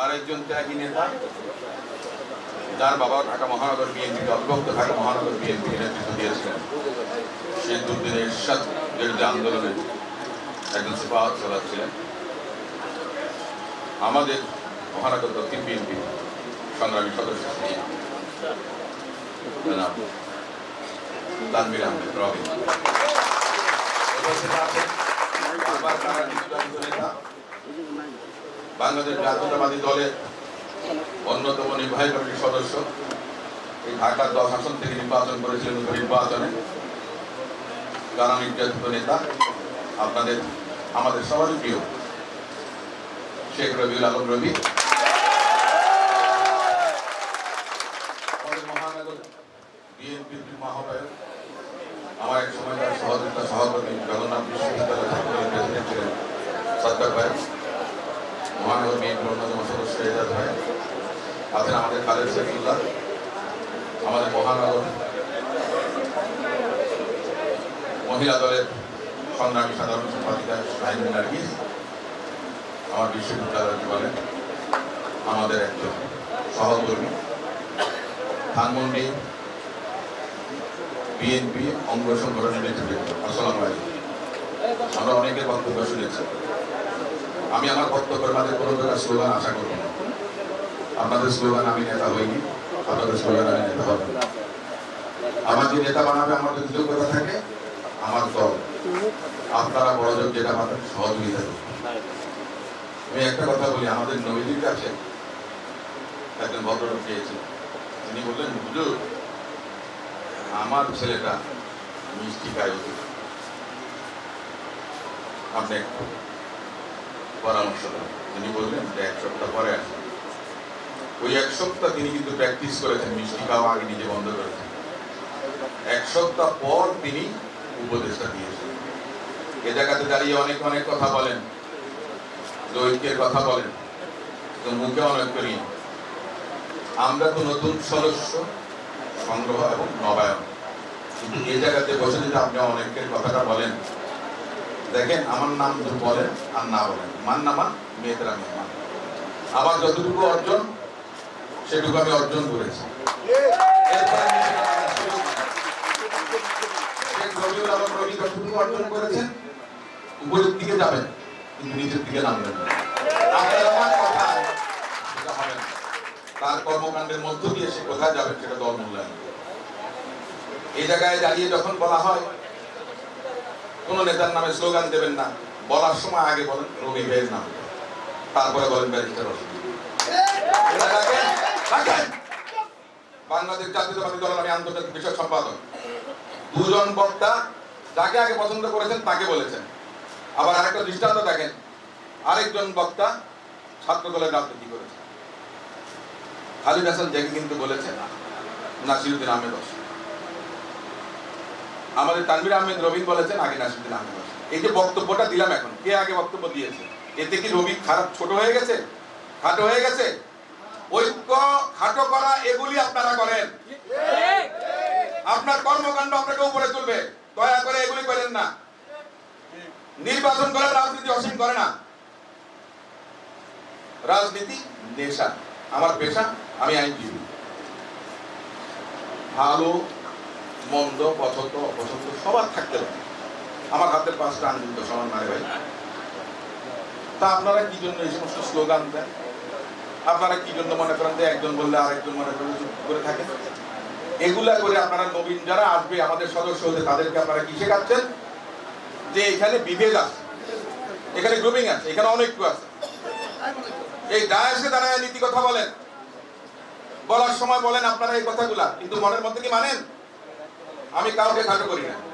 আর একজন ত্যাগী নেতা, যার বাবা ঢাকা মহানগর বিএনপি অবিভক্ত ঢাকা মহানগর বিএনপি নেতৃত্ব দিয়েছিলেন সেই দুর্দিনের ইরশাদ বিরোধী আন্দোলনে একজন সুপাহত চালাচ্ছিলেন আমাদের মহানগর দক্ষিণ বিএনপি সংগ্রামী সদস্য ছিলেন আহমেদ রবি। নেতা বাংলাদেশ জাতীয়তাবাদী দলের অন্যতম নির্বাহী কমিটির সদস্য। এই ঢাকার দশ আসন থেকে নির্বাচন করেছিলেন নির্বাচনে। যারা নির্যাতিত নেতা, আপনাদের, আমাদের সবারই প্রিয় শেখ রবিউল আলম রবি। মহানগর আমার এক সময় সহযোগিতা সভাপতি জগন্নাথ বিশ্ববিদ্যালয় ছাত্রলীগের প্রেসিডেন্ট ছিলেন সত্তর ভাই। মহানগর বিএনপির অন্যতম সদস্য এজাজ ভাই আছেন আমাদের খালেদ শেখুল্লাহ আমাদের মহানগর মহিলা দলের সংগ্রামী সাধারণ সম্পাদিকা শাহিন নার্গিস বিশ্ববিদ্যালয় জীবনে আমাদের একজন সহকর্মী। ধানমন্ডি বিএনপি অঙ্গ সংগঠনের নেতৃবৃন্দ আসসালামু আলাইকুম। আমরা অনেকের বক্তব্য শুনেছি। আমি আমার বক্তব্যের মাঝে কোনো প্রকার স্লোগান আশা করব না আপনাদের স্লোগান আমি নেতা হইনি, আপনাদের স্লোগান আমি নেতা হব না। আমার যে নেতা বানাবে আমার যদি যোগ্যতা থাকে, আমার দল আপনারা বড় যোগ যেটা পাবেন সহযোগিতা। আমি একটা কথা বলি, আমাদের নবীজির কাছে একজন ভদ্রলোক পেয়েছি তিনি বললেন, হুজুর, আমার ছেলেটা মিষ্টি খায়। আপনি পরামর্শ দেন। তিনি বললেন, যে এক সপ্তাহ পরে আসেন ওই এক সপ্তাহ তিনি কিন্তু প্র্যাকটিস করেছেন, মিষ্টি খাওয়া আগে নিজে বন্ধ করেছেন এক সপ্তাহ পর তিনি উপদেশটা দিয়েছেন। এ জায়গাতে দাঁড়িয়ে অনেক অনেক কথা বলেন দৈত্যের কথা বলেন তো মুখে অনেক করি আমরা তো নতুন সদস্য, সংগ্রহ এবং নবায়ন। কিন্তু এ জায়গাতে বসে যদি আপনি অনেকের কথাটা বলেন দেখেন, আমার নাম যদি বলেন আর না বলেন মান না মেয়েদের আমি মান আমার যতটুকু অর্জন, সেটুকু আমি অর্জন করেছি। অর্জন করেছেন, উপরের দিকে যাবেন দিকে নামবেন তার কর্মকাণ্ডের মধ্য দিয়ে সে যাবে, সেটা এই জায়গায় দাঁড়িয়ে যখন বলা হয় কোন নেতার নামে স্লোগান দেবেন না। বলার সময় আগে বলেন, রবি ভাইয়ের নাম তারপরে বলেন ব্যারিস্টার। বাংলাদেশ জাতীয়তাবাদী দলের আমি আন্তর্জাতিক বিষয় সম্পাদক। দুজন বক্তা যাকে আগে পছন্দ করেছেন, তাকে বলেছেন। আবার আরেকটা দৃষ্টান্ত দেখেন, আরেকজন বক্তা ছাত্র দলের রাজনীতি করেছেন। খালিদ হাসান জেগে কিন্তু বলেছেন, নাসিরুদ্দিন আহমেদ অসীম। আমাদের তানভীর আহমেদ রবিন বলেছেন, আগে নাসিরুদ্দিন আহমেদ এই যে বক্তব্যটা দিলাম এখন, কে আগে বক্তব্য দিয়েছে? এতে কি রবি খারাপ ছোট হয়ে গেছে? খাটো হয়ে গেছে? ঐক্য খাটো করা, এগুলি আপনারা করেন। আপনার কর্মকাণ্ড আপনাকে উপরে তুলবে। দয়া করে এগুলি করেন না। নির্বাচন করে রাজনীতি অসীম করে না। রাজনীতি নেশা। আমার পেশা, আমি আইনজীবী। ভালো মন্দ, পছন্দ, অপছন্দ, সবার থাকতে পারে। আমার হাতের পাঁচটা আনন্দ তো সমান মারে ভাই। তা আপনারা কি জন্য এই সমস্ত স্লোগান দেন? আপনারা কি জন্য মনে করেন যে একজন বললে আরেকজন মনে করেন চুপ করে থাকে? এগুলা করে আপনারা নবীন যারা আসবে, আমাদের সদস্য হতে তাদেরকে আপনারা কি শেখাচ্ছেন? যে এখানে বিভেদ আছে। এখানে গ্রুপিং আছে, এখানে অনেক আছে। এই ডায়াসে দাঁড়ায় নীতি কথা বলেন। বলার সময় বলেন আপনারা এই কথাগুলা, কিন্তু মনের মধ্যে কি মানেন? আমি কাউকে খাটো করি না।